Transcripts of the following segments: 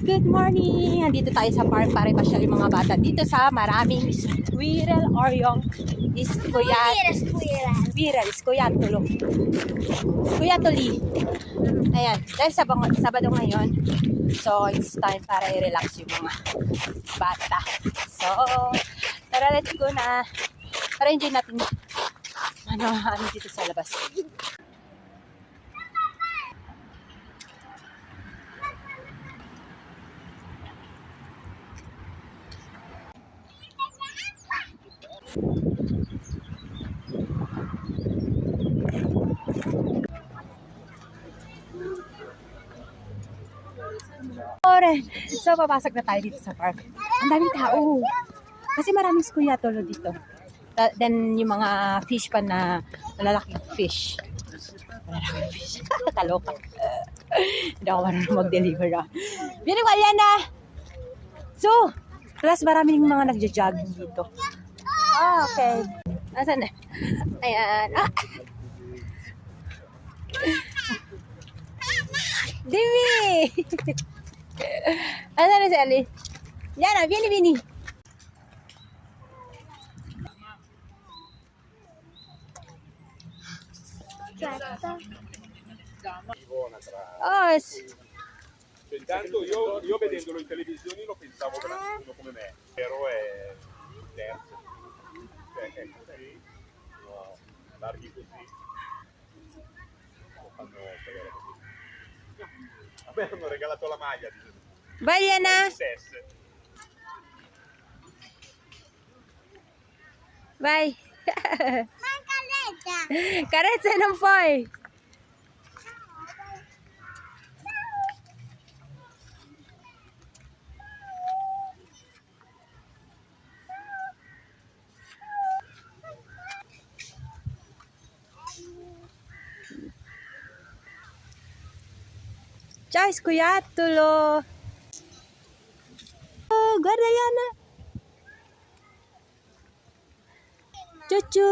Good morning! Andito tayo sa park para ipasyal yung mga bata dito sa maraming squirrel or yung iskuyat. Squirrel, iskuyatulo. Iskuyatuli. Ayan, dahil sabang, Sabado ngayon, so it's time para i-relax yung mga bata. So, tara let's go na. Para enjoy natin ano, ano dito sa labas. Ore. So, papasok na tayo dito sa park. Ang daming tao. Kasi maraming skuyatolo dito. Ta- Then, yung mga fish pa na malalaking fish. Malalaking fish. Kaloka. Hindi ako marunong mag-deliver ah. Bini ko, ayan na! So, plus maraming mga nagja-jogging dito. Ah, okay. Nasaan na? Ayan. Ah. Dimi! ano na si Ali? Yan na, bini, bini. Oh, intanto io, io vedendolo in televisione lo pensavo per uno come me, però è terzo. ok, così, larghi così, lo fanno pagare così. A me hanno regalato la maglia vai Baiana! Vai! Manca carezza! Carezza non puoi! Foy. Guys, kuya, tulo. Oh, guarda Yana. Cucu.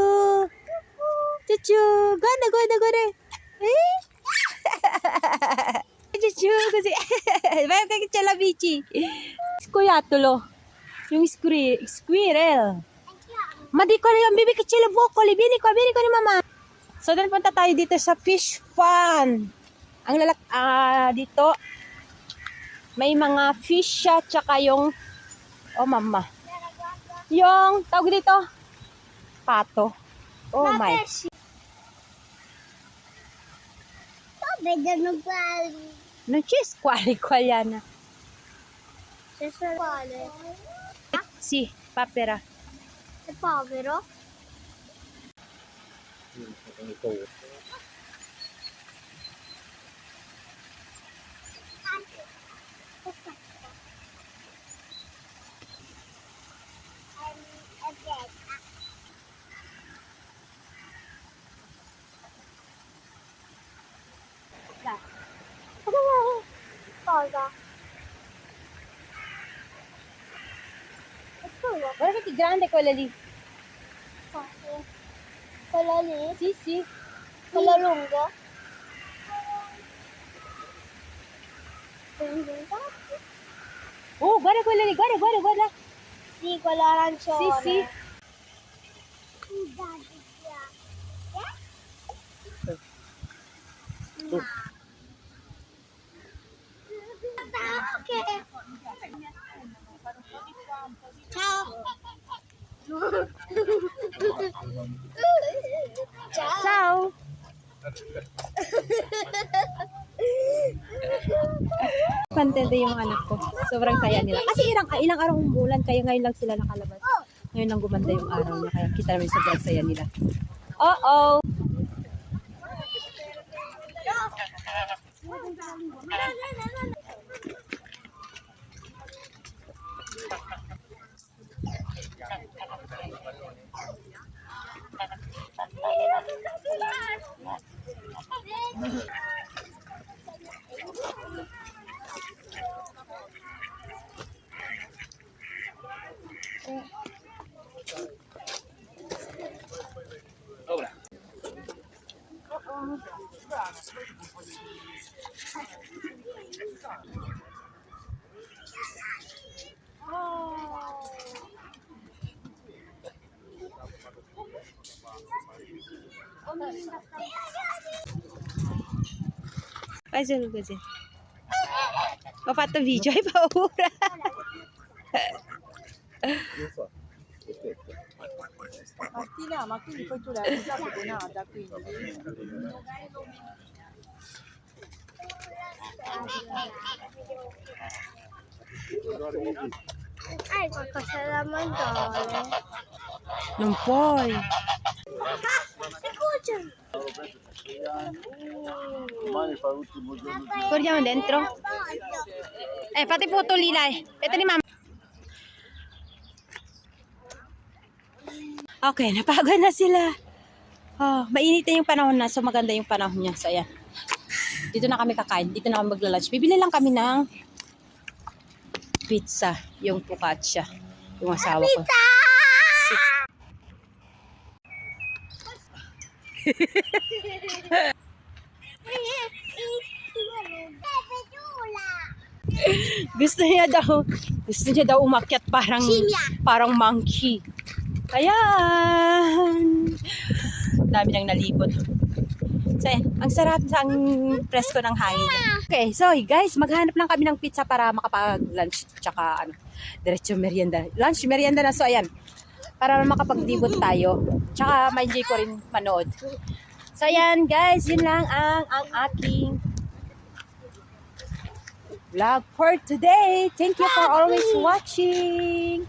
Cucu. Ganda, ganda, ganda. Eh? Cucu, kasi. Bayan ka kitsala, bichi. Kuya, tulo. Yung squirrel. Squirrel. Madi ko yung bibi kitsila bukol. Bini ko, bini ko ni mama. So, then punta tayo dito sa fish fun. Ang lalak, ah, dito, may mga fish siya, tsaka yung, oh mama, yung, tawag dito, pato. Oh my. Vedo uguali. Non c'è squali qua, Liana. C'è solo quale? Sì, papera. È povero? Cosa? È quello? Guarda che grande quella lì. Cosa? Quello lì? Sì, sì. Lungo? Sì, Oh, guarda quella lì, guarda, guarda, guarda. quello arancione. Sì, sì. Ciao. Ciao. Contento yung mga anak ko. Sobrang saya nila. Kasi ilang, ah, ilang araw ang bulan, kaya ngayon lang sila nakalabas. Ngayon lang gumanda yung araw na, kaya kita namin sobrang saya nila. Uh-oh! Fazendo, ka o Mapata vídeo, aí, paura. Martina, ma quindi poi tu l'hai già pedonata, quindi... Hai qualcosa da mangiare? Non puoi. Guardiamo dentro. Eh, fate foto lì, dai. Ito ni mama. Okay, napagod na sila. Oh, mainit na yung panahon na, so maganda yung panahon niya. So, ayan. Dito na kami kakain. Dito na kami magla-lunch. Bibili lang kami ng pizza. Yung focaccia. Yung asawa ko. Gusto niya daw, gusto niya daw umakyat parang, parang monkey. Ayan. Dami nang nalibot. So, ang sarap sa ang presko ng hangin. Okay, so guys, maghanap lang kami ng pizza para makapag-lunch tsaka ano, diretso merienda. Lunch, merienda na. So, ayan. Para makapag-dibot tayo. Tsaka ma-enjoy ko rin manood. So, ayan guys, yun lang ang, ang aking vlog for today. Thank you for always watching.